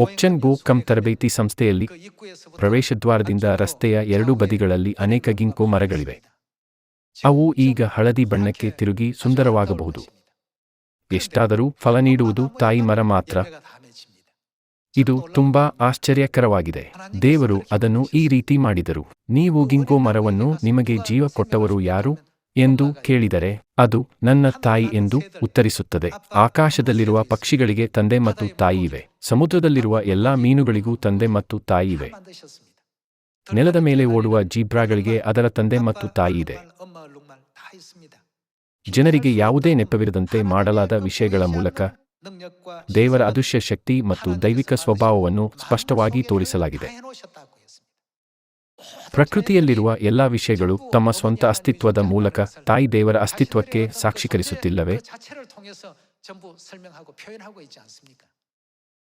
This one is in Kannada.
ಒಪ್ಚನ್ ಗೋ ಕಮ್ ತರಬೇತಿ ಸಂಸ್ಥೆಯಲ್ಲಿ ಪ್ರವೇಶದ್ವಾರದಿಂದ ರಸ್ತೆಯ ಎರಡೂ ಬದಿಗಳಲ್ಲಿ ಅನೇಕ ಗಿಂಕೋ ಮರಗಳಿವೆ. ಅವು ಈಗ ಹಳದಿ ಬಣ್ಣಕ್ಕೆ ತಿರುಗಿ ಸುಂದರವಾಗಬಹುದು. ಎಷ್ಟಾದರೂ ಫಲ ನೀಡುವುದು ತಾಯಿ ಮರ ಮಾತ್ರ. ಇದು ತುಂಬಾ ಆಶ್ಚರ್ಯಕರವಾಗಿದೆ. ದೇವರು ಅದನ್ನು ಈ ರೀತಿ ಮಾಡಿದರು. ನೀವು ಗಿಂಕೋ ಮರವನ್ನು ನಿಮಗೆ ಜೀವ ಕೊಟ್ಟವರು ಯಾರು? ಎಂದು ಕೇಳಿದರೆ, ಅದು ನನ್ನ ತಾಯಿ ಎಂದು ಉತ್ತರಿಸುತ್ತದೆ. ಆಕಾಶದಲ್ಲಿರುವ ಪಕ್ಷಿಗಳಿಗೆ ತಂದೆ ಮತ್ತು ತಾಯಿ ಇವೆ. ಸಮುದ್ರದಲ್ಲಿರುವ ಎಲ್ಲಾ ಮೀನುಗಳಿಗೂ ತಂದೆ ಮತ್ತು ತಾಯಿ ಇವೆ. ನೆಲದ ಮೇಲೆ ಓಡುವ ಜೀಬ್ರಾಗಳಿಗೆ ಅದರ ತಂದೆ ಮತ್ತು ತಾಯಿ ಇದೆ. ಜನರಿಗೆ ಯಾವುದೇ ನೆಪವಿರದಂತೆ ಮಾಡಲಾದ ವಿಷಯಗಳ ಮೂಲಕ ದೇವರ ಅದೃಶ್ಯ ಶಕ್ತಿ ಮತ್ತು ದೈವಿಕ ಸ್ವಭಾವವನ್ನು ಸ್ಪಷ್ಟವಾಗಿ ತೋರಿಸಲಾಗಿದೆ. ಪ್ರಕೃತಿಯಲ್ಲಿರುವ ಎಲ್ಲಾ ವಿಷಯಗಳು ತಮ್ಮ ಸ್ವಂತ ಅಸ್ತಿತ್ವದ ಮೂಲಕ ತಾಯಿ ದೇವರ ಅಸ್ತಿತ್ವಕ್ಕೆ ಸಾಕ್ಷೀಕರಿಸುತ್ತಿಲ್ಲವೇ?